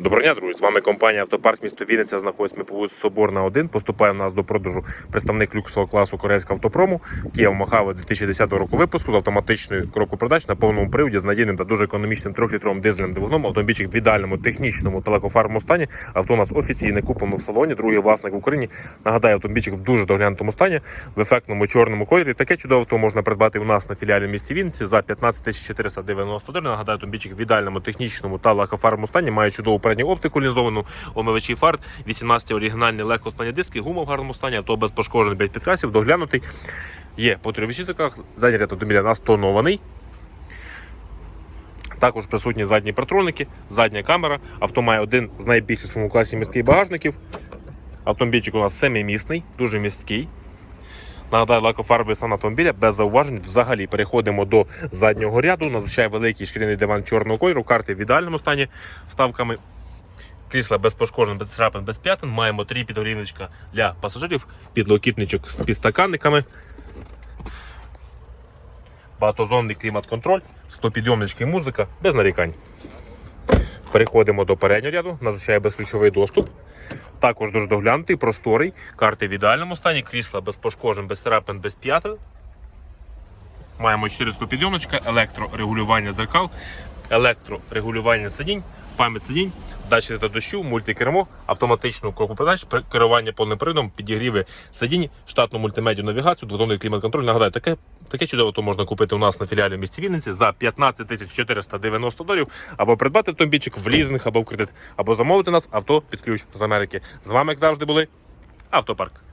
Доброго дня, друзі. З вами компанія Автопарк місто Вінниця. Знаходиться ми по вулиці Соборна 1. Поступає в нас до продажу представник люксового класу корейського автопрому Kia Mojave 2010 року випуску з автоматичною коробкою передач на повному приводі з надійним та дуже економічним трьохлітровим дизельним двигуном. Автомобільчик в ідеальному технічному та легкофарбовому стані. Авто у нас офіційне куплено в салоні. Другий власник в Україні. Нагадаю, автомобільчик в дуже доглянутому стані, в ефектному чорному кольорі. Таке чудове авто можна придбати у нас на філіалі місті Вінниці за 15 490 доларів. Нагадаю, автомобільчик в ідеальному технічному та легкофарбовому стані має чудову передню оптику лінзовану, омивачі фар, 18 оригінальні легкостані диски, гума в гарному стані, авто без пошкоджень, без підкрасів, доглянутий. Є по трьохвічниках, задній ряд автомобіля настонований. Також присутні задні партроники, задня камера. Авто має один з найбільших в своєму класі містких багажників. Автомобільчик у нас семимісний, дуже місткий. Нагадаю, лакофарбовий стан автомобіля без зауважень. Взагалі переходимо до заднього ряду. Надзвичайно великий шкіряний диван чорного кольору, карти в ідеальному стані вставками. Крісла без пошкоджень, без царапин, без п'ятин. Маємо три підогрівничка для пасажирів, підлокітничок з підстаканниками. Багатозонний клімат-контроль, стопідйомнички, музика, без нарікань. Переходимо до переднього ряду, надзвичайно безключовий доступ. Також дуже доглянутий, просторий, карти в ідеальному стані, крісла без пошкоджень, без царапин, без п'ятин. Маємо 400 підйомничка, електрорегулювання зеркал, електрорегулювання сидінь, пам'ять сидінь, датчики та дощу, мультикермо, автоматичну коробку передач, керування повним приводом, підігріви сидінь, штатну мультимедію навігацію, двозонний клімат-контроль. Нагадаю, таке, таке чудово то можна купити у нас на філіалі в місті Вінниці за 15 тисяч 490 доларів, або придбати автомобільчик в лізинг або в кредит, або замовити нас авто під ключ з Америки. З вами, як завжди, були Автопарк.